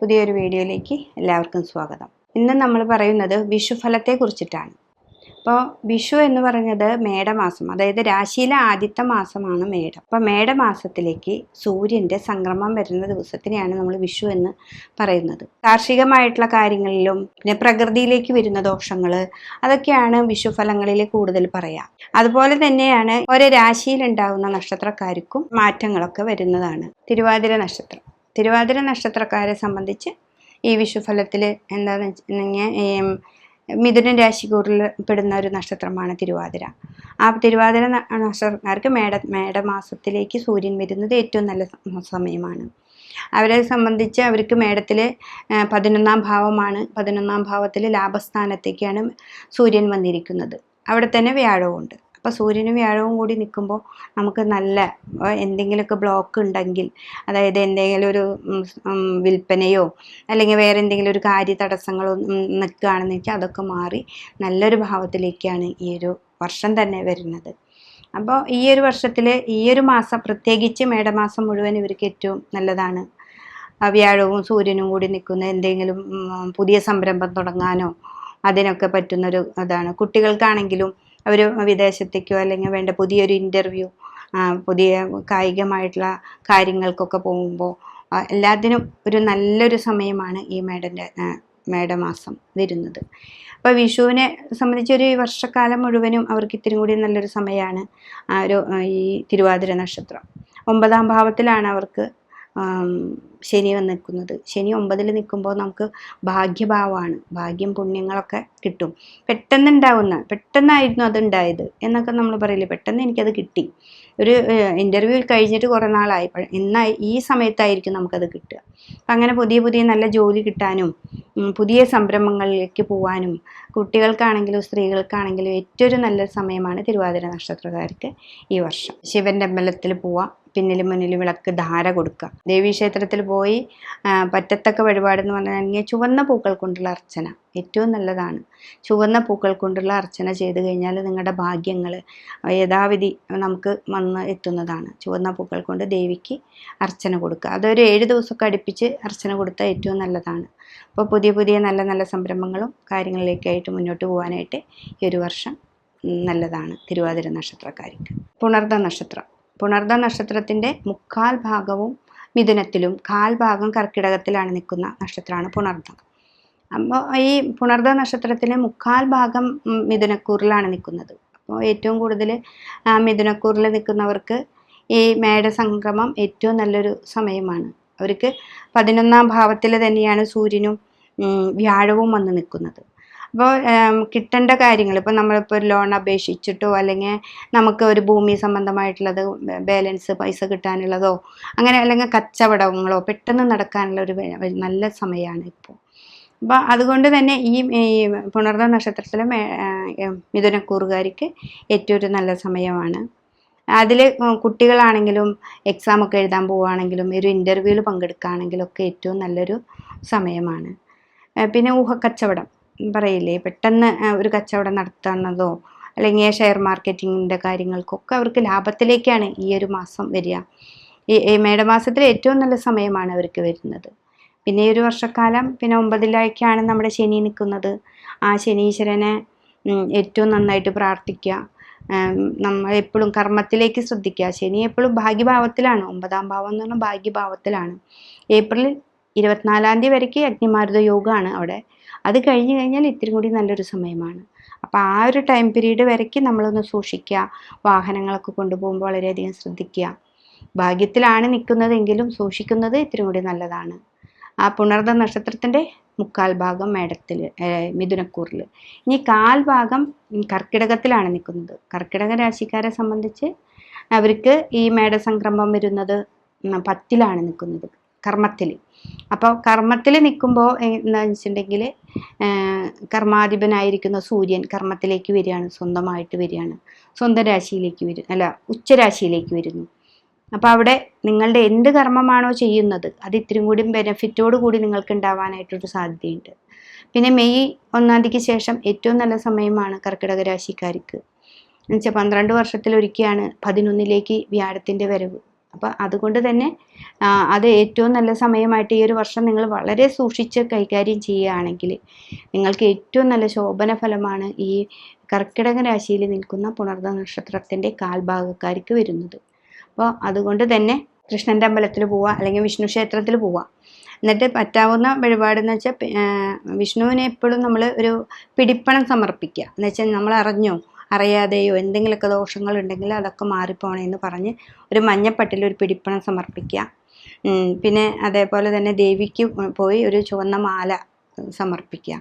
പുതിയൊരു വീഡിയോയിലേക്ക് എല്ലാവർക്കും സ്വാഗതം. ഇന്ന് നമ്മൾ പറയുന്നത് വിഷുഫലത്തെ കുറിച്ചിട്ടാണ് അപ്പോൾ വിഷു എന്ന് പറഞ്ഞത് മേടമാസം അതായത് രാശിയിലെ ആദ്യത്തെ മാസമാണ് മേടം. അപ്പോൾ മേടമാസത്തിലേക്ക് സൂര്യന്റെ സംക്രമം വരുന്ന ദിവസത്തിനെയാണ് നമ്മൾ വിഷു എന്ന് പറയുന്നത്. കാർഷികമായിട്ടുള്ള കാര്യങ്ങളിലും പിന്നെ പ്രകൃതിയിലേക്ക് വരുന്ന ദോഷങ്ങൾ അതൊക്കെയാണ് വിഷുഫലങ്ങളിൽ കൂടുതൽ പറയാം. അതുപോലെ തന്നെയാണ് ഓരോ രാശിയിലുണ്ടാകുന്ന നക്ഷത്രക്കാർക്കും മാറ്റങ്ങളൊക്കെ വരുന്നതാണ്. തിരുവാതിര നക്ഷത്രം. തിരുവാതിര നക്ഷത്രക്കാരെ സംബന്ധിച്ച് ഈ വിഷുഫലത്തിൽ എന്താണെന്ന് വെച്ചിട്ടുണ്ടെങ്കിൽ മിഥുന രാശിക്കൂറിൽ പെടുന്ന ഒരു നക്ഷത്രമാണ് തിരുവാതിര. ആ തിരുവാതിര നക്ഷത്രക്കാർക്ക് മേട മേടമാസത്തിലേക്ക് സൂര്യൻ വരുന്നത് ഏറ്റവും നല്ല സമയമാണ്. അവരെ സംബന്ധിച്ച് അവർക്ക് മേടത്തിൽ പതിനൊന്നാം ഭാവമാണ്. പതിനൊന്നാം ഭാവത്തിൽ ലാഭസ്ഥാനത്തേക്കാണ് സൂര്യൻ വന്നിരിക്കുന്നത്. അവിടെ തന്നെ വ്യാഴവും ഉണ്ട് അപ്പോൾ സൂര്യനും വ്യാഴവും കൂടി നിൽക്കുമ്പോൾ നമുക്ക് നല്ല എന്തെങ്കിലുമൊക്കെ ബ്ലോക്ക് ഉണ്ടെങ്കിൽ അതായത് എന്തെങ്കിലും ഒരു വിൽപ്പനയോ അല്ലെങ്കിൽ വേറെ എന്തെങ്കിലും ഒരു കാര്യ തടസ്സങ്ങളോ നിൽക്കുകയാണെന്ന് വെച്ചാൽ അതൊക്കെ മാറി നല്ലൊരു ഭാവത്തിലേക്കാണ് ഈ ഒരു വർഷം തന്നെ വരുന്നത്. അപ്പോൾ ഈ ഒരു വർഷത്തിൽ ഈ ഒരു മാസം പ്രത്യേകിച്ച് മേടമാസം മുഴുവൻ ഇവർക്ക് ഏറ്റവും നല്ലതാണ്. വ്യാഴവും സൂര്യനും കൂടി നിൽക്കുന്ന എന്തെങ്കിലും പുതിയ സംരംഭം തുടങ്ങാനോ അതിനൊക്കെ പറ്റുന്നൊരു അതാണ് കുട്ടികൾക്കാണെങ്കിലും അവർ വിദേശത്തേക്കോ അല്ലെങ്കിൽ വേണ്ട പുതിയൊരു ഇന്റർവ്യൂ പുതിയ കായികമായിട്ടുള്ള കാര്യങ്ങൾക്കൊക്കെ പോകുമ്പോൾ എല്ലാത്തിനും ഒരു നല്ലൊരു സമയമാണ് ഈ മേഡന്റെ മേടമാസം വരുന്നത്. അപ്പോൾ വിഷുവിനെ സംബന്ധിച്ച് ഒരു വർഷക്കാലം മുഴുവനും അവർക്ക് ഇത്തിരി കൂടി നല്ലൊരു സമയമാണ് ആ ഒരു ഈ തിരുവാതിര നക്ഷത്രം. ഒമ്പതാം ഭാവത്തിലാണ് അവർക്ക് ശനി വന്ന് നിൽക്കുന്നത്. ശനി ഒമ്പതിൽ നിൽക്കുമ്പോൾ നമുക്ക് ഭാഗ്യഭാവമാണ് ഭാഗ്യം പുണ്യങ്ങളൊക്കെ കിട്ടും. പെട്ടെന്ന് ഉണ്ടാവുന്ന പെട്ടെന്നായിരുന്നു അത് ഉണ്ടായത് എന്നൊക്കെ നമ്മൾ പറയില്ലേ? പെട്ടെന്ന് എനിക്കത് കിട്ടി. ഒരു ഇന്റർവ്യൂ കഴിഞ്ഞിട്ട് കുറേ നാളായി. എന്നായി ഈ സമയത്തായിരിക്കും നമുക്കത് കിട്ടുക. അങ്ങനെ പുതിയ പുതിയ നല്ല ജോലി കിട്ടാനും പുതിയ സംരംഭങ്ങളിലേക്ക് പോകാനും കുട്ടികൾക്കാണെങ്കിലും സ്ത്രീകൾക്കാണെങ്കിലും ഏറ്റവും നല്ല സമയമാണ് തിരുവാതിര നക്ഷത്രക്കാർക്ക് ഈ വർഷം. ശിവന്റെ അമ്പലത്തിൽ പോവാം. പിന്നിലും മുന്നിലും വിളക്ക് ധാര കൊടുക്കുക. ദേവീക്ഷേത്രത്തിൽ പോയി പറ്റത്തക്ക പറ്റത്തക്ക വഴിപാടെന്ന് പറഞ്ഞാൽ ചുവന്ന പൂക്കൾ കൊണ്ടുള്ള അർച്ചന ഏറ്റവും നല്ലതാണ്. ചുവന്ന പൂക്കൾ കൊണ്ടുള്ള അർച്ചന ചെയ്ത് കഴിഞ്ഞാൽ നിങ്ങളുടെ ഭാഗ്യങ്ങൾ യഥാവിധി നമുക്ക് വന്ന് എത്തുന്നതാണ്. ചുവന്ന പൂക്കൾ കൊണ്ട് ദേവിക്ക് അർച്ചന കൊടുക്കുക. അതൊരു ഏഴ് ദിവസമൊക്കെ അടുപ്പിച്ച് അർച്ചന കൊടുത്താൽ ഏറ്റവും നല്ലതാണ്. അപ്പോൾ പുതിയ പുതിയ നല്ല നല്ല സംരംഭങ്ങളും കാര്യങ്ങളിലേക്കായിട്ട് മുന്നോട്ട് പോകാനായിട്ട് ഈ ഒരു വർഷം നല്ലതാണ്. തിരുവാതിര നക്ഷത്രക്കാർക്ക്. പുണർദ നക്ഷത്രം. പുണർദ നക്ഷത്രത്തിന്റെ മുക്കാൽ ഭാഗവും മിഥുനത്തിലും കാൽ ഭാഗം കർക്കിടകത്തിലാണ് നിൽക്കുന്ന നക്ഷത്രമാണ് പുണർദം. അപ്പോൾ ഈ പുണർദ നക്ഷത്രത്തിന് മുക്കാൽ ഭാഗം മിഥുനക്കൂറിലാണ് നിൽക്കുന്നത്. അപ്പോൾ ഏറ്റവും കൂടുതൽ മിഥുനക്കൂറിൽ നിൽക്കുന്നവർക്ക് ഈ മേടസംക്രമം ഏറ്റവും നല്ലൊരു സമയമാണ്. അവർക്ക് പതിനൊന്നാം ഭാവത്തിൽ തന്നെയാണ് സൂര്യനും വ്യാഴവും വന്ന് നിൽക്കുന്നത്. അപ്പോൾ കിട്ടേണ്ട കാര്യങ്ങൾ ഇപ്പോൾ നമ്മളിപ്പോൾ ഒരു ലോൺ അപേക്ഷിച്ചിട്ടോ അല്ലെങ്കിൽ നമുക്ക് ഒരു ഭൂമി സംബന്ധമായിട്ടുള്ളത് ബാലൻസ് പൈസ കിട്ടാനുള്ളതോ അങ്ങനെ അല്ലെങ്കിൽ കച്ചവടങ്ങളോ പെട്ടെന്ന് നടക്കാനുള്ള ഒരു നല്ല സമയമാണ് ഇപ്പോൾ അപ്പോൾ അതുകൊണ്ട് തന്നെ ഈ പുണർന്ന നക്ഷത്രത്തിലെ മിഥുനക്കൂറുകാരിക്ക് ഏറ്റവും ഒരു നല്ല സമയമാണ്. അതിൽ കുട്ടികളാണെങ്കിലും എക്സാം ഒക്കെ എഴുതാൻ പോവുകയാണെങ്കിലും ഒരു ഇന്റർവ്യൂവിൽ പങ്കെടുക്കുകയാണെങ്കിലും ഒക്കെ ഏറ്റവും നല്ലൊരു സമയമാണ്. പിന്നെ ഊഹക്കച്ചവടം. പറയില്ലേ പെട്ടെന്ന് ഒരു കച്ചവടം നടത്തുന്നതോ അല്ലെങ്കിൽ ഷെയർ മാർക്കറ്റിങ്ങിന്റെ കാര്യങ്ങൾക്കൊക്കെ അവർക്ക് ലാഭത്തിലേക്കാണ് ഈ ഒരു മാസം വരിക. ഈ മേടമാസത്തിൽ ഏറ്റവും നല്ല സമയമാണ് അവർക്ക് വരുന്നത്. പിന്നെ ഈ ഒരു വർഷക്കാലം പിന്നെ ഒമ്പതിലേക്കാണ് നമ്മുടെ ശനി നിൽക്കുന്നത്. ആ ശനീശ്വരനെ ഏറ്റവും നന്നായിട്ട് പ്രാർത്ഥിക്കുക. നമ്മൾ എപ്പോഴും കർമ്മത്തിലേക്ക് ശ്രദ്ധിക്കുക. ശനി എപ്പോഴും ഭാഗ്യഭാവത്തിലാണ്. ഒമ്പതാം ഭാവം എന്ന് പറഞ്ഞാൽ ഭാഗ്യഭാവത്തിലാണ്. ഏപ്രിൽ ഇരുപത്തിനാലാം തീയതി വരയ്ക്ക് അഗ്നിമാരുത യോഗമാണ് അവിടെ. അത് കഴിഞ്ഞ് കഴിഞ്ഞാൽ ഇത്തിരി കൂടി നല്ലൊരു സമയമാണ്. അപ്പോൾ ആ ഒരു ടൈം പീരീഡ് വരയ്ക്ക് നമ്മളൊന്ന് സൂക്ഷിക്കുക. വാഹനങ്ങളൊക്കെ കൊണ്ടുപോകുമ്പോൾ വളരെയധികം ശ്രദ്ധിക്കുക. ഭാഗ്യത്തിലാണ് നിൽക്കുന്നതെങ്കിലും സൂക്ഷിക്കുന്നത് ഇത്തിരി കൂടി നല്ലതാണ്. ആ പുണർദ നക്ഷത്രത്തിന്റെ മുക്കാൽ ഭാഗം മേടത്തിൽ മിഥുനക്കൂറിൽ ഇനി കാൽ ഭാഗം കർക്കിടകത്തിലാണ് നിൽക്കുന്നത്. കർക്കിടക രാശിക്കാരെ സംബന്ധിച്ച് അവർക്ക് ഈ മേടസംക്രമം വരുന്നത് പത്തിലാണ് നിൽക്കുന്നത്. കർമ്മത്തിൽ അപ്പോൾ കർമ്മത്തിൽ നിൽക്കുമ്പോൾ എന്താണെന്ന് വെച്ചിട്ടുണ്ടെങ്കിൽ കർമാധിപനായിരിക്കുന്ന സൂര്യൻ കർമ്മത്തിലേക്ക് വരികയാണ് സ്വന്തമായിട്ട് വരികയാണ്. സ്വന്തം രാശിയിലേക്ക് വരും അല്ല ഉച്ചരാശിയിലേക്ക് വരുന്നു. അപ്പോൾ അവിടെ നിങ്ങളുടെ എന്ത് കർമ്മമാണോ ചെയ്യുന്നത് അത് ഇത്തിരി കൂടി ബെനഫിറ്റോട് കൂടി നിങ്ങൾക്ക് ഉണ്ടാവാനായിട്ടൊരു സാധ്യതയുണ്ട്. പിന്നെ മെയ് ഒന്നാം തീയതിക്ക് ശേഷം ഏറ്റവും നല്ല സമയമാണ് കർക്കിടക രാശിക്കാർക്ക്. എന്നുവെച്ചാൽ പന്ത്രണ്ട് വർഷത്തിലൊരിക്കലാണ് പതിനൊന്നിലേക്ക് വ്യാഴത്തിന്റെ വരവ്. അപ്പോൾ അതുകൊണ്ട് തന്നെ അത് ഏറ്റവും നല്ല സമയമായിട്ട് ഈ ഒരു വർഷം നിങ്ങൾ വളരെ സൂക്ഷിച്ച് കൈകാര്യം ചെയ്യുകയാണെങ്കിൽ നിങ്ങൾക്ക് ഏറ്റവും നല്ല ശോഭന ഫലമാണ് ഈ കർക്കിടക രാശിയിൽ നിൽക്കുന്ന പുണർദ നക്ഷത്രത്തിന്റെ കാൽഭാഗക്കാർക്ക് വരുന്നത്. അപ്പോൾ അതുകൊണ്ട് തന്നെ കൃഷ്ണന്റെ അമ്പലത്തിൽ പോവുക അല്ലെങ്കിൽ വിഷ്ണു ക്ഷേത്രത്തിൽ പോവുക എന്നിട്ട് പറ്റാവുന്ന വഴിപാടെന്ന് വെച്ചാൽ വിഷ്ണുവിനെ എപ്പോഴും നമ്മൾ ഒരു പിടിപ്പണം സമർപ്പിക്കുക. എന്ന് വെച്ചാൽ നമ്മൾ അറിഞ്ഞോ അറിയാതെയോ എന്തെങ്കിലുമൊക്കെ ദോഷങ്ങളുണ്ടെങ്കിൽ അതൊക്കെ മാറിപ്പോണേന്ന് പറഞ്ഞ് ഒരു മഞ്ഞപ്പട്ടിൽ ഒരു പിടിപ്പണം സമർപ്പിക്കുക. പിന്നെ അതേപോലെ തന്നെ ദേവിക്ക് പോയി ഒരു ചുവന്ന മാല സമർപ്പിക്കുക.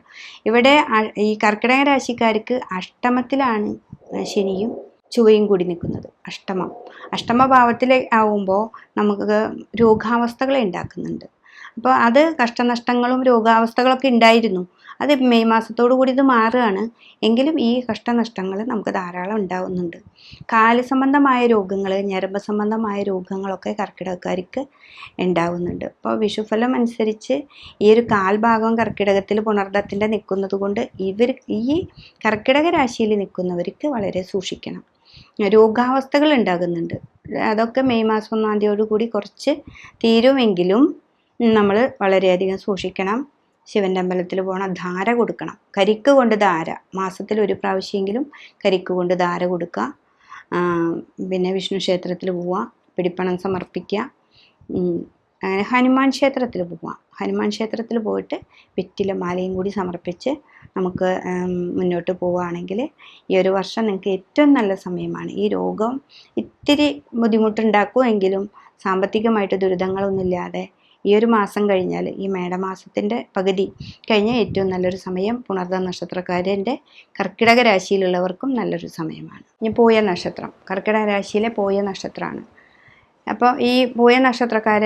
ഇവിടെ ഈ കർക്കിടക രാശിക്കാർക്ക് അഷ്ടമത്തിലാണ് ശനിയും ചുവയും കൂടി നിൽക്കുന്നത്. അഷ്ടമം. അഷ്ടമ ഭാവത്തിൽ ആവുമ്പോൾ നമുക്ക് രോഗാവസ്ഥകളെ ഉണ്ടാക്കുന്നുണ്ട്. അപ്പോൾ അത് കഷ്ടനഷ്ടങ്ങളും രോഗാവസ്ഥകളൊക്കെ ഉണ്ടായിരുന്നു. അത് മെയ് മാസത്തോടു കൂടി ഇത് മാറുകയാണ്. എങ്കിലും ഈ കഷ്ടനഷ്ടങ്ങൾ നമുക്ക് ധാരാളം ഉണ്ടാവുന്നുണ്ട്. കാൽ സംബന്ധമായ രോഗങ്ങൾ ഞരമ്പ് സംബന്ധമായ രോഗങ്ങളൊക്കെ കർക്കിടകക്കാർക്ക് ഉണ്ടാവുന്നുണ്ട്. അപ്പോൾ വിഷുഫലം അനുസരിച്ച് ഈ ഒരു കാൽഭാഗം കർക്കിടകത്തിൽ പുണർദത്തിന്റെ നിൽക്കുന്നത് കൊണ്ട് ഇവർ ഈ കർക്കിടക രാശിയിൽ നിൽക്കുന്നവർക്ക് വളരെ സൂക്ഷിക്കണം. രോഗാവസ്ഥകൾ ഉണ്ടാകുന്നുണ്ട്. അതൊക്കെ മെയ് മാസം ഒന്നാം തീയതിയോടുകൂടി കുറച്ച് തീരുമെങ്കിലും നമ്മൾ വളരെയധികം സൂക്ഷിക്കണം. ശിവന്റെ അമ്പലത്തിൽ പോകണം ധാര കൊടുക്കണം. കരിക്ക് കൊണ്ട് ധാര. മാസത്തിൽ ഒരു പ്രാവശ്യമെങ്കിലും കരിക്ക് കൊണ്ട് ധാര കൊടുക്കുക. പിന്നെ വിഷ്ണു ക്ഷേത്രത്തിൽ പോവുക. പിടിപ്പണം സമർപ്പിക്കുക. അങ്ങനെ ഹനുമാൻ ക്ഷേത്രത്തിൽ പോവാം ഹനുമാൻ ക്ഷേത്രത്തിൽ പോയിട്ട് വെറ്റില മാലയും കൂടി സമർപ്പിച്ച് നമുക്ക് മുന്നോട്ട് പോവുകയാണെങ്കിൽ ഈ ഒരു വർഷം നിങ്ങൾക്ക് ഏറ്റവും നല്ല സമയമാണ്. ഈ രോഗം ഇത്തിരി ബുദ്ധിമുട്ടുണ്ടാക്കുമെങ്കിലും സാമ്പത്തികമായിട്ട് ദുരിതങ്ങളൊന്നുമില്ലാതെ ഈ ഒരു മാസം കഴിഞ്ഞാൽ ഈ മേടമാസത്തിന്റെ പകുതി കഴിഞ്ഞ ഏറ്റവും നല്ലൊരു സമയം പുണർദ നക്ഷത്രക്കാരന്റെ കർക്കിടക രാശിയിലുള്ളവർക്കും നല്ലൊരു സമയമാണ്. ഇനി പോയ നക്ഷത്രം. കർക്കിടക രാശിയിലെ പോയ നക്ഷത്രമാണ്. അപ്പോൾ ഈ പോയ നക്ഷത്രക്കാർ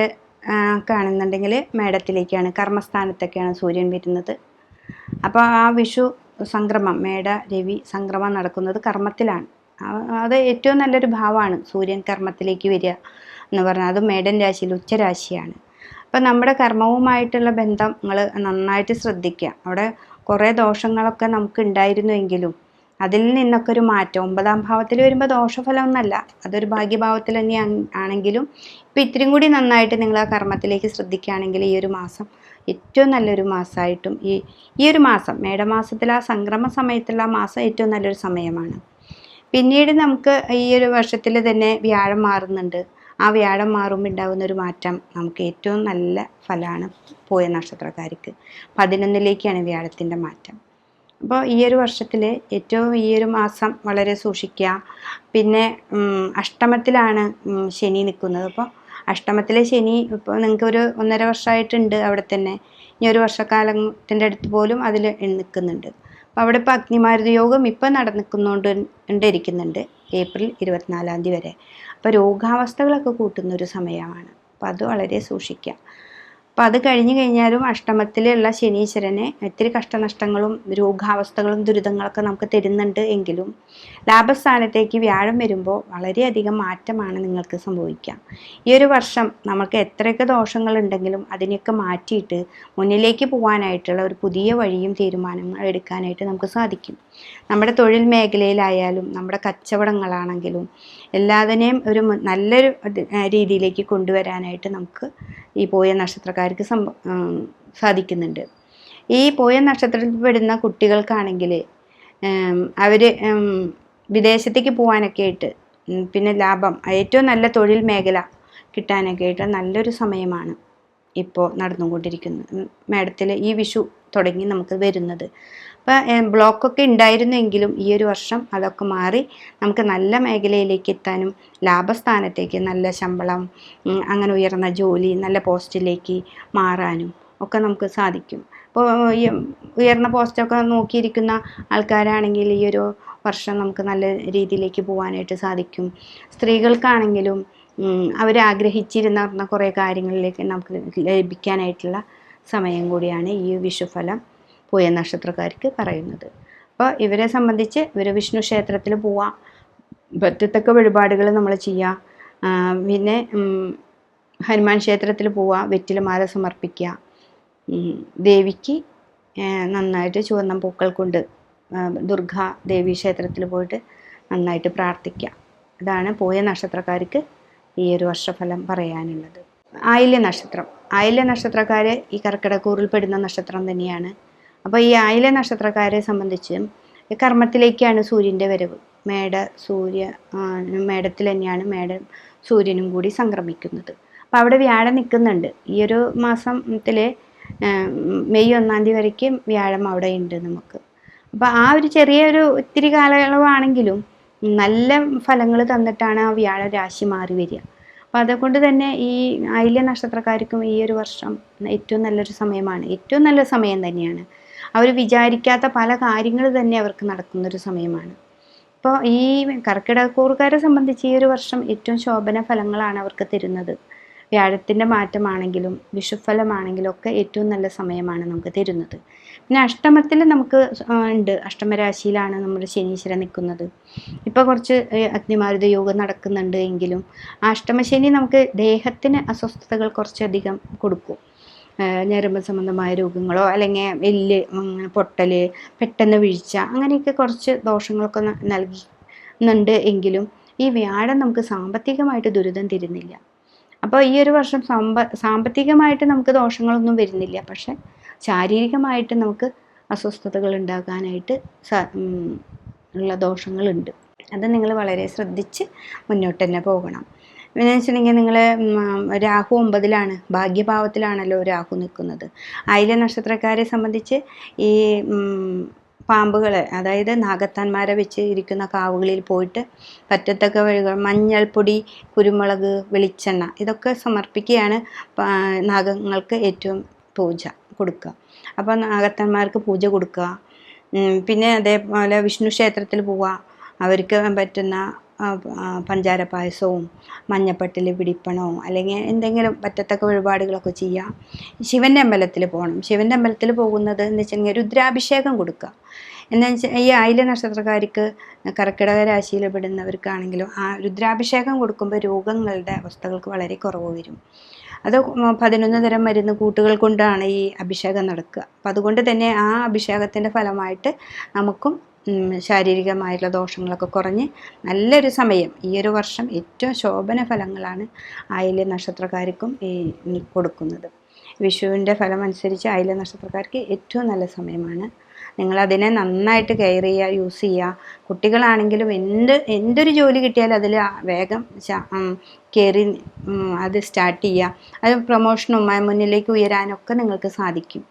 കാണുന്നുണ്ടെങ്കിൽ മേടത്തിലേക്കാണ് കർമ്മസ്ഥാനത്തൊക്കെയാണ് സൂര്യൻ വരുന്നത്. അപ്പോൾ ആ വിഷു സംക്രമം മേട രവി സംക്രമം നടക്കുന്നത് കർമ്മത്തിലാണ്. അത് ഏറ്റവും നല്ലൊരു ഭാവമാണ് സൂര്യൻ കർമ്മത്തിലേക്ക് വരിക എന്ന് പറഞ്ഞാൽ. അത് മേടൻ രാശിയിൽ ഉച്ചരാശിയാണ്. അപ്പം നമ്മുടെ കർമ്മവുമായിട്ടുള്ള ബന്ധം നിങ്ങൾ നന്നായിട്ട് ശ്രദ്ധിക്കുക. അവിടെ കുറേ ദോഷങ്ങളൊക്കെ നമുക്ക് ഉണ്ടായിരുന്നുവെങ്കിലും അതിൽ നിന്നൊക്കെ ഒരു മാറ്റം. ഒമ്പതാം ഭാവത്തിൽ വരുമ്പോൾ ദോഷഫലം ഒന്നല്ല അതൊരു ഭാഗ്യഭാവത്തിൽ തന്നെ ആണെങ്കിലും ഇപ്പം ഇത്രയും കൂടി നന്നായിട്ട് നിങ്ങൾ ആ കർമ്മത്തിലേക്ക് ശ്രദ്ധിക്കുകയാണെങ്കിൽ ഈ ഒരു മാസം ഏറ്റവും നല്ലൊരു മാസമായിട്ടും ഈ ഈ ഒരു മാസം മേടമാസത്തിൽ ആ സംക്രമ സമയത്തുള്ള മാസം ഏറ്റവും നല്ലൊരു സമയമാണ്. പിന്നീട് നമുക്ക് ഈ ഒരു വർഷത്തിൽ തന്നെ വ്യാഴം മാറുന്നുണ്ട്. ആ വ്യാഴം മാറുമ്പോൾ ഉണ്ടാകുന്ന ഒരു മാറ്റം നമുക്ക് ഏറ്റവും നല്ല ഫലമാണ് പോയ നക്ഷത്രക്കാർക്ക്. പതിനൊന്നിലേക്കാണ് വ്യാഴത്തിന്റെ മാറ്റം. അപ്പോൾ ഈ ഒരു വർഷത്തിൽ ഏറ്റവും ഈ ഒരു മാസം വളരെ സൂക്ഷിക്കുക. പിന്നെ അഷ്ടമത്തിലാണ് ശനി നിൽക്കുന്നത് അപ്പോൾ അഷ്ടമത്തിലെ ശനി ഇപ്പോൾ നിങ്ങൾക്ക് ഒരു ഒന്നര വർഷമായിട്ടുണ്ട് അവിടെ തന്നെ. ഇനി ഒരു വർഷക്കാലത്തിന്റെ അടുത്ത് പോലും അതിൽ നിൽക്കുന്നുണ്ട്. അപ്പോൾ അവിടെ ഇപ്പോൾ അഗ്നിമാരുതി യോഗം ഇപ്പം നടന്നിരിക്കുന്നതുകൊണ്ട് കൊണ്ടിരിക്കുന്നുണ്ട്. ഏപ്രിൽ ഇരുപത്തിനാലാം തീയതി വരെ. അപ്പോൾ രോഗാവസ്ഥകളൊക്കെ കൂട്ടുന്ന ഒരു സമയമാണ്. അപ്പോൾ അത് വളരെ സൂക്ഷിക്കുക അപ്പോൾ അത് കഴിഞ്ഞു കഴിഞ്ഞാലും അഷ്ടമത്തിലുള്ള ശനീശ്വരനെ ഒത്തിരി കഷ്ടനഷ്ടങ്ങളും രോഗാവസ്ഥകളും ദുരിതങ്ങളൊക്കെ നമുക്ക് തരുന്നുണ്ട് എങ്കിലും ലാഭസ്ഥാനത്തേക്ക് വ്യാഴം വരുമ്പോൾ വളരെയധികം മാറ്റമാണ് നിങ്ങൾക്ക് സംഭവിക്കുക ഈ ഒരു വർഷം നമുക്ക് എത്രയൊക്കെ ദോഷങ്ങളുണ്ടെങ്കിലും അതിനെയൊക്കെ മാറ്റിയിട്ട് മുന്നിലേക്ക് പോകാനായിട്ടുള്ള ഒരു പുതിയ വഴിയും തീരുമാനങ്ങൾ എടുക്കാനായിട്ട് നമുക്ക് സാധിക്കും. നമ്മുടെ തൊഴിൽ മേഖലയിലായാലും നമ്മുടെ കച്ചവടങ്ങളാണെങ്കിലും എല്ലാതിനെയും ഒരു നല്ലൊരു രീതിയിലേക്ക് കൊണ്ടുവരാനായിട്ട് നമുക്ക് ഈ പോയ നക്ഷത്രക്കാർക്ക് സാധിക്കുന്നുണ്ട്. ഈ പോയ നക്ഷത്രത്തിൽ പെടുന്ന കുട്ടികൾക്കാണെങ്കിൽ അവർ വിദേശത്തേക്ക് പോകാനൊക്കെ ആയിട്ട് പിന്നെ ലാഭം ഏറ്റവും നല്ല തൊഴിൽ മേഖല കിട്ടാനൊക്കെ ആയിട്ട് നല്ലൊരു സമയമാണ് ഇപ്പോൾ നടന്നുകൊണ്ടിരിക്കുന്നത്. മേഡത്തിൽ ഈ വിഷു തുടങ്ങി നമുക്ക് വരുന്നത്. അപ്പോൾ ബ്ലോക്കൊക്കെ ഉണ്ടായിരുന്നെങ്കിലും ഈ ഒരു വർഷം അതൊക്കെ മാറി നമുക്ക് നല്ല മേഖലയിലേക്ക് എത്താനും ലാഭസ്ഥാനത്തേക്ക് നല്ല ശമ്പളം അങ്ങനെ ഉയർന്ന ജോലി നല്ല പോസ്റ്റിലേക്ക് മാറാനും ഒക്കെ നമുക്ക് സാധിക്കും. ഇപ്പോൾ ഉയർന്ന പോസ്റ്റൊക്കെ നോക്കിയിരിക്കുന്ന ആൾക്കാരാണെങ്കിൽ ഈ ഒരു വർഷം നമുക്ക് നല്ല രീതിയിലേക്ക് പോകാനായിട്ട് സാധിക്കും. സ്ത്രീകൾക്കാണെങ്കിലും അവരാഗ്രഹിച്ചിരുന്ന കുറേ കാര്യങ്ങളിലേക്ക് നമുക്ക് ലഭിക്കാനായിട്ടുള്ള സമയം കൂടിയാണ് ഈ വിഷുഫലം. പോയ നക്ഷത്രക്കാർക്ക് പറയുന്നത്. അപ്പോൾ ഇവരെ സംബന്ധിച്ച് ഇവർ വിഷ്ണു ക്ഷേത്രത്തിൽ പോവാം. പറ്റത്തക്ക വഴിപാടുകൾ നമ്മൾ ചെയ്യുക പിന്നെ ഹനുമാൻ ക്ഷേത്രത്തിൽ പോവുക വെറ്റിലമാല സമർപ്പിക്കുക ദേവിക്ക് നന്നായിട്ട് ചുവന്ന പൂക്കൾ കൊണ്ട് ദുർഗാ ദേവി ക്ഷേത്രത്തിൽ പോയിട്ട് നന്നായിട്ട് പ്രാർത്ഥിക്കുക അതാണ് പോയ നക്ഷത്രക്കാർക്ക് ഈ ഒരു വർഷഫലം പറയാനുള്ളത്. ആയില്യ നക്ഷത്രം. ആയില്യ നക്ഷത്രക്കാർ ഈ കർക്കിടക്കൂറിൽ പെടുന്ന നക്ഷത്രം തന്നെയാണ്. അപ്പോൾ ഈ ആയില നക്ഷത്രക്കാരെ സംബന്ധിച്ച് കർമ്മത്തിലേക്കാണ് സൂര്യന്റെ വരവ്. മേട സൂര്യ മേടത്തിൽ തന്നെയാണ് മേടം സൂര്യനും കൂടി സംക്രമിക്കുന്നത്. അപ്പോൾ അവിടെ വ്യാഴം നിൽക്കുന്നുണ്ട്. ഈ ഒരു മാസത്തിൽ മെയ് ഒന്നാം തീയതി വരയ്ക്കും വ്യാഴം അവിടെ ഉണ്ട് നമുക്ക്. അപ്പോൾ ആ ഒരു ചെറിയൊരു ഒത്തിരി കാലയളവാണെങ്കിലും നല്ല ഫലങ്ങൾ തന്നിട്ടാണ് ആ വ്യാഴ രാശി മാറി വരിക. അപ്പോൾ അതുകൊണ്ട് തന്നെ ഈ ആയില്യ നക്ഷത്രക്കാർക്കും ഈ ഒരു വർഷം ഏറ്റവും നല്ലൊരു സമയമാണ്. ഏറ്റവും നല്ല സമയം തന്നെയാണ്. അവർ വിചാരിക്കാത്ത പല കാര്യങ്ങൾ തന്നെ അവർക്ക് നടക്കുന്നൊരു സമയമാണ്. അപ്പോൾ ഈ കർക്കിടകക്കൂറുകാരെ സംബന്ധിച്ച് ഈ ഒരു വർഷം ഏറ്റവും ശോഭന ഫലങ്ങളാണ് അവർക്ക് തരുന്നത്. വ്യാഴത്തിന്റെ മാറ്റമാണെങ്കിലും വിഷുഫലമാണെങ്കിലും ഒക്കെ ഏറ്റവും നല്ല സമയമാണ് നമുക്ക് തരുന്നത്. പിന്നെ അഷ്ടമത്തിൽ നമുക്ക് ഉണ്ട്. അഷ്ടമരാശിയിലാണ് നമ്മുടെ ശനീശ്വരൻ നിൽക്കുന്നത്. ഇപ്പോൾ കുറച്ച് അഗ്നിമാരുത യോഗം നടക്കുന്നുണ്ട് എങ്കിലും ആ അഷ്ടമശനി നമുക്ക് ദേഹത്തിന് അസ്വസ്ഥതകൾ കുറച്ചധികം കൊടുക്കും. ഞരമ്പ് സംബന്ധമായ രോഗങ്ങളോ അല്ലെങ്കിൽ എല്ല് പൊട്ടൽ പെട്ടെന്ന് വീഴ്ച അങ്ങനെയൊക്കെ കുറച്ച് ദോഷങ്ങളൊക്കെ നൽകുന്നുണ്ട് എങ്കിലും ഈ വ്യാഴം നമുക്ക് സാമ്പത്തികമായിട്ട് ദുരിതം തരുന്നില്ല. അപ്പോൾ ഈ ഒരു വർഷം സാമ്പ സാമ്പത്തികമായിട്ട് നമുക്ക് ദോഷങ്ങളൊന്നും വരുന്നില്ല. പക്ഷെ ശാരീരികമായിട്ട് നമുക്ക് അസ്വസ്ഥതകൾ ഉണ്ടാകാനായിട്ട് ഉള്ള ദോഷങ്ങളുണ്ട്. അത് നിങ്ങൾ വളരെ ശ്രദ്ധിച്ച് മുന്നോട്ട് തന്നെ പോകണം. പിന്നെ വെച്ചിട്ടുണ്ടെങ്കിൽ നിങ്ങൾ രാഹു ഒമ്പതിലാണ്. ഭാഗ്യഭാവത്തിലാണല്ലോ രാഹു നിൽക്കുന്നത്. അതിലെ നക്ഷത്രക്കാരെ സംബന്ധിച്ച് ഈ പാമ്പുകളെ അതായത് നാഗത്താന്മാരെ വെച്ച് ഇരിക്കുന്ന കാവുകളിൽ പോയിട്ട് പറ്റത്തക്ക വഴികൾ മഞ്ഞൾപ്പൊടി കുരുമുളക് വെളിച്ചെണ്ണ ഇതൊക്കെ സമർപ്പിക്കുകയാണ് നാഗങ്ങൾക്ക് ഏറ്റവും പൂജ കൊടുക്കുക. അപ്പോൾ നാഗത്തന്മാർക്ക് പൂജ കൊടുക്കുക. പിന്നെ അതേപോലെ വിഷ്ണു ക്ഷേത്രത്തിൽ പോവുക. അവർക്ക് പറ്റുന്ന പഞ്ചാര പായസവും മഞ്ഞപ്പട്ടിൽ പിടിപ്പണവും അല്ലെങ്കിൽ എന്തെങ്കിലും പറ്റത്തക്ക വഴിപാടുകളൊക്കെ ചെയ്യാം. ശിവന്റെ അമ്പലത്തിൽ പോകണം ശിവന്റെ അമ്പലത്തിൽ പോകുന്നത് എന്ന് വെച്ചിട്ടുണ്ടെങ്കിൽ രുദ്രാഭിഷേകം കൊടുക്കുക. എന്ന് വെച്ചാൽ ഈ ആയില നക്ഷത്രക്കാർക്ക് കർക്കിടക രാശിയിൽ പെടുന്നവർക്കാണെങ്കിലും ആ രുദ്രാഭിഷേകം കൊടുക്കുമ്പോൾ രോഗങ്ങളുടെ അവസ്ഥകൾക്ക് വളരെ കുറവ് വരും. അത് പതിനൊന്ന് തരം മരുന്ന് കൂട്ടുകൾ കൊണ്ടാണ് ഈ അഭിഷേകം നടക്കുക. അപ്പം അതുകൊണ്ട് തന്നെ ആ അഭിഷേകത്തിന്റെ ഫലമായിട്ട് നമുക്കും ഉം, ശാരീരികമായിട്ടുള്ള ദോഷങ്ങളൊക്കെ കുറഞ്ഞ് നല്ലൊരു സമയം. ഈ ഒരു വർഷം ഏറ്റവും ശോഭന ഫലങ്ങളാണ് ആയില നക്ഷത്രക്കാർക്കും ഈ കൊടുക്കുന്നത്. വിഷുവിന്റെ ഫലം അനുസരിച്ച് ആയില നക്ഷത്രക്കാർക്ക് ഏറ്റവും നല്ല സമയമാണ്. നിങ്ങളതിനെ നന്നായിട്ട് കെയർ ചെയ്യുക യൂസ് ചെയ്യുക. കുട്ടികളാണെങ്കിലും എന്ത് എന്തൊരു ജോലി കിട്ടിയാലും അതിൽ വേഗം കയറി അത് സ്റ്റാർട്ട് ചെയ്യുക. അത് പ്രൊമോഷനും മുന്നിലേക്ക് ഉയരാനൊക്കെ നിങ്ങൾക്ക് സാധിക്കും.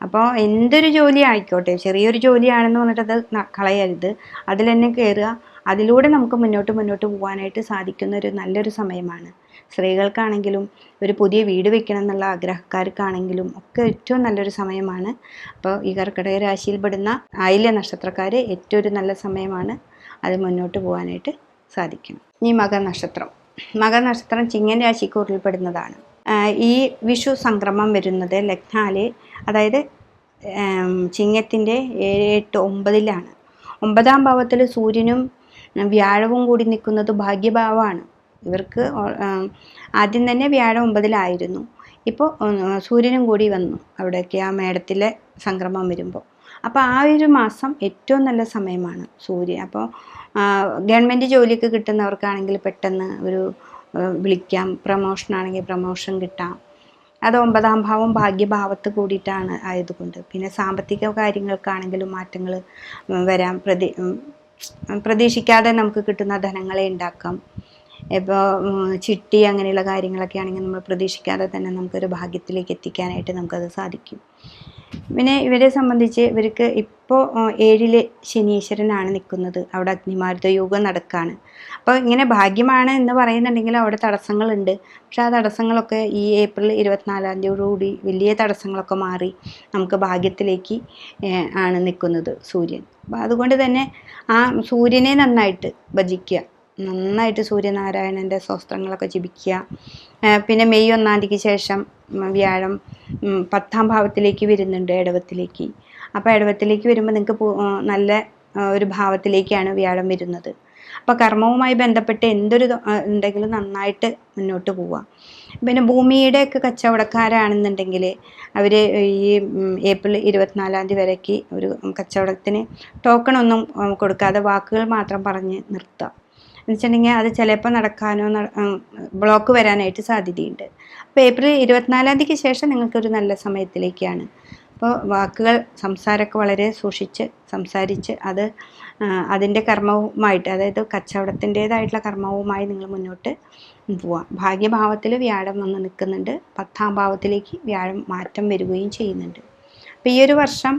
അപ്പോൾ എന്തൊരു ജോലി ആയിക്കോട്ടെ. ചെറിയൊരു ജോലിയാണെന്ന് പറഞ്ഞിട്ട് അത് കളയരുത്. അതിൽ തന്നെ കയറുക അതിലൂടെ നമുക്ക് മുന്നോട്ട് മുന്നോട്ട് പോകാനായിട്ട് സാധിക്കുന്ന ഒരു നല്ലൊരു സമയമാണ്. സ്ത്രീകൾക്കാണെങ്കിലും ഒരു പുതിയ വീട് വെക്കണം എന്നുള്ള ആഗ്രഹക്കാർക്കാണെങ്കിലും ഒക്കെ ഏറ്റവും നല്ലൊരു സമയമാണ്. അപ്പോൾ ഈ കർക്കിടക രാശിയിൽപ്പെടുന്ന ആയില്യ നക്ഷത്രക്കാർ ഏറ്റവും ഒരു നല്ല സമയമാണ്. അത് മുന്നോട്ട് പോകാനായിട്ട് സാധിക്കും. ഈ മകനക്ഷത്രം മകനക്ഷത്രം ചിങ്ങൻ രാശിക്കൂറിൽപ്പെടുന്നതാണ് ആഹ് ഈ വിഷു സംക്രമം വരുന്നത് ലഗ്നാൽ അതായത് ചിങ്ങത്തിന്റെ ഏഴ് എട്ട് ഒമ്പതിലാണ്. ഒമ്പതാം ഭാവത്തിൽ സൂര്യനും വ്യാഴവും കൂടി നിൽക്കുന്നത് ഭാഗ്യഭാവമാണ്. ഇവർക്ക് ആദ്യം തന്നെ വ്യാഴം ഒമ്പതിലായിരുന്നു. ഇപ്പോൾ സൂര്യനും കൂടി വന്നു അവിടെയൊക്കെ ആ മേടത്തിലെ സംക്രമം വരുമ്പോൾ. അപ്പോൾ ആ ഒരു മാസം ഏറ്റവും നല്ല സമയമാണ് സൂര്യൻ. അപ്പോൾ ഗവൺമെന്റ് ജോലിയൊക്കെ കിട്ടുന്നവർക്കാണെങ്കിൽ പെട്ടെന്ന് ഒരു വിളിക്കാം. പ്രമോഷൻ ആണെങ്കിൽ പ്രമോഷൻ കിട്ടാം. അത് ഒമ്പതാം ഭാവം ഭാഗ്യഭാവത്ത് കൂടിയിട്ടാണ് ആയതുകൊണ്ട്. പിന്നെ സാമ്പത്തിക കാര്യങ്ങൾക്കാണെങ്കിലും മാറ്റങ്ങൾ വരാം. പ്രതി പ്രതീക്ഷിക്കാതെ നമുക്ക് കിട്ടുന്ന ധനങ്ങളെ ഉണ്ടാക്കാം. ഇപ്പോൾ ചിട്ടി അങ്ങനെയുള്ള കാര്യങ്ങളൊക്കെ ആണെങ്കിൽ നമ്മൾ പ്രതീക്ഷിക്കാതെ തന്നെ നമുക്കൊരു ഭാഗ്യത്തിലേക്ക് എത്തിക്കാനായിട്ട് നമുക്കത് സാധിക്കും. പിന്നെ ഇവരെ സംബന്ധിച്ച് ഇവർക്ക് ഇപ്പോൾ ഏഴിലെ ശനീശ്വരനാണ് നിൽക്കുന്നത് അവിടെ അഗ്നിമാരുത യോഗം നടക്കുകയാണ് അപ്പോൾ ഇങ്ങനെ ഭാഗ്യമാണ് എന്ന് പറയുന്നുണ്ടെങ്കിൽ അവിടെ തടസ്സങ്ങളുണ്ട്. പക്ഷെ ആ തടസ്സങ്ങളൊക്കെ ഈ ഏപ്രിൽ ഇരുപത്തിനാലാം തീയതിയോടുകൂടി വലിയ തടസ്സങ്ങളൊക്കെ മാറി നമുക്ക് ഭാഗ്യത്തിലേക്ക് ആണ് നിൽക്കുന്നത് സൂര്യൻ. അപ്പോൾ അതുകൊണ്ട് തന്നെ ആ സൂര്യനെ നന്നായിട്ട് ഭജിക്കുക. നന്നായിട്ട് സൂര്യനാരായണന്റെ സ്വസ്ത്രങ്ങളൊക്കെ ജപിക്കുക. പിന്നെ മെയ് ഒന്നാം തീയതിക്ക് ശേഷം വ്യാഴം പത്താം ഭാവത്തിലേക്ക് വരുന്നുണ്ട് ഇടവത്തിലേക്ക് അപ്പോൾ ഇടവത്തിലേക്ക് വരുമ്പോൾ നിങ്ങൾക്ക് നല്ല ഒരു ഭാവത്തിലേക്കാണ് വ്യാഴം വരുന്നത്. അപ്പോൾ കർമ്മവുമായി ബന്ധപ്പെട്ട് എന്തൊരു ഉണ്ടെങ്കിലും നന്നായിട്ട് മുന്നോട്ട് പോവാം. പിന്നെ ഭൂമിയുടെ ഒക്കെ കച്ചവടക്കാരാണെന്നുണ്ടെങ്കിൽ അവർ ഈ ഏപ്രിൽ ഇരുപത്തിനാലാം തീയതി വരേക്ക് ഒരു കച്ചവടത്തിന് ടോക്കൺ ഒന്നും കൊടുക്കാതെ വാക്കുകൾ മാത്രം പറഞ്ഞ് നിർത്താം. വെച്ചിട്ടുണ്ടെങ്കിൽ അത് ചിലപ്പോൾ നടക്കാനോ ബ്ലോക്ക് വരാനായിട്ട് സാധ്യതയുണ്ട്. അപ്പോൾ ഏപ്രിൽ ഇരുപത്തിനാലാം തീയതിക്ക് ശേഷം നിങ്ങൾക്കൊരു നല്ല സമയത്തിലേക്കാണ്. അപ്പോൾ വാക്കുകൾ സംസാരമൊക്കെ വളരെ സൂക്ഷിച്ച് സംസാരിച്ച് അത് അതിന്റെ കർമ്മവുമായിട്ട് അതായത് കച്ചവടത്തിന്റേതായിട്ടുള്ള കർമ്മവുമായി നിങ്ങൾ മുന്നോട്ട് പോവാം. ഭാഗ്യഭാവത്തിൽ വ്യാഴം വന്ന് നിൽക്കുന്നുണ്ട്. പത്താം ഭാവത്തിലേക്ക് വ്യാഴം മാറ്റം വരികയും ചെയ്യുന്നുണ്ട്. അപ്പോൾ ഈ ഒരു വർഷം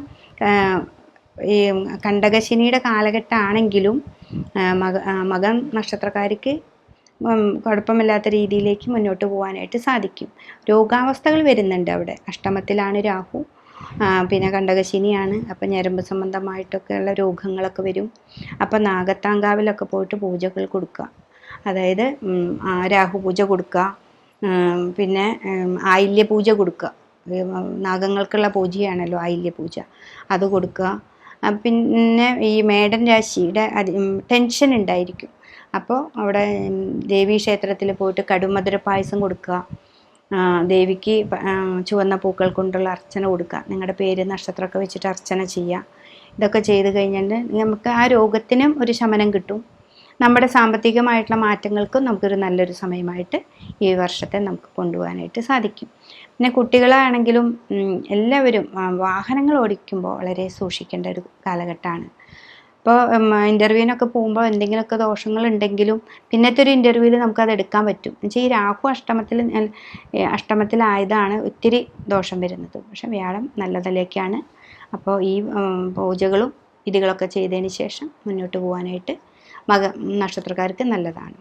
ഈ കണ്ടകശനിയുടെ കാലഘട്ടമാണെങ്കിലും മക മകൻ നക്ഷത്രക്കാരിക്ക് കുഴപ്പമില്ലാത്ത രീതിയിലേക്ക് മുന്നോട്ട് പോകാനായിട്ട് സാധിക്കും. രോഗാവസ്ഥകൾ വരുന്നുണ്ട് അവിടെ. അഷ്ടമത്തിലാണ് രാഹു പിന്നെ കണ്ടകശിനിയാണ്. അപ്പം ഞരമ്പ് സംബന്ധമായിട്ടൊക്കെയുള്ള രോഗങ്ങളൊക്കെ വരും. അപ്പം നാഗത്താങ്കാവിലൊക്കെ പോയിട്ട് പൂജകൾ കൊടുക്കുക. അതായത് രാഹു പൂജ കൊടുക്കുക. പിന്നെ ആയില്യ പൂജ കൊടുക്കുക. നാഗങ്ങൾക്കുള്ള പൂജയാണല്ലോ ആയില്യ പൂജ. അത് കൊടുക്കുക. പിന്നെ ഈ മേടൻ രാശിയുടെ ടെൻഷൻ ഉണ്ടായിരിക്കും. അപ്പോൾ അവിടെ ദേവീ ക്ഷേത്രത്തിൽ പോയിട്ട് കടുമധുര പായസം കൊടുക്കുക. ദേവിക്ക് ചുവന്ന പൂക്കൾ കൊണ്ടുള്ള അർച്ചന കൊടുക്കുക. നിങ്ങളുടെ പേര് നക്ഷത്രമൊക്കെ വെച്ചിട്ട് അർച്ചന ചെയ്യുക. ഇതൊക്കെ ചെയ്ത് കഴിഞ്ഞാൽ നമുക്ക് ആ രോഗത്തിനും ഒരു ശമനം കിട്ടും. നമ്മുടെ സാമ്പത്തികമായിട്ടുള്ള മാറ്റങ്ങൾക്കും നമുക്കൊരു നല്ലൊരു സമയമായിട്ട് ഈ വർഷത്തെ നമുക്ക് കൊണ്ടുപോകാനായിട്ട് സാധിക്കും. പിന്നെ കുട്ടികളാണെങ്കിലും എല്ലാവരും വാഹനങ്ങൾ ഓടിക്കുമ്പോൾ വളരെ സൂക്ഷിക്കേണ്ട ഒരു കാലഘട്ടമാണ്. ഇപ്പോൾ ഇന്റർവ്യൂവിനൊക്കെ പോകുമ്പോൾ എന്തെങ്കിലുമൊക്കെ ദോഷങ്ങളുണ്ടെങ്കിലും പിന്നത്തെ ഒരു ഇന്റർവ്യൂവിൽ നമുക്കത് എടുക്കാൻ പറ്റും. എന്നുവെച്ചാൽ ഈ രാഹു അഷ്ടമത്തിൽ അഷ്ടമത്തിലായതാണ് ഒത്തിരി ദോഷം വരുന്നത്. പക്ഷേ വ്യാഴം നല്ലതിലേക്കാണ് അപ്പോൾ ഈ പൂജകളും വിധികളൊക്കെ ചെയ്തതിന് ശേഷം മുന്നോട്ട് പോകാനായിട്ട് മക നക്ഷത്രക്കാർക്ക് നല്ലതാണ്.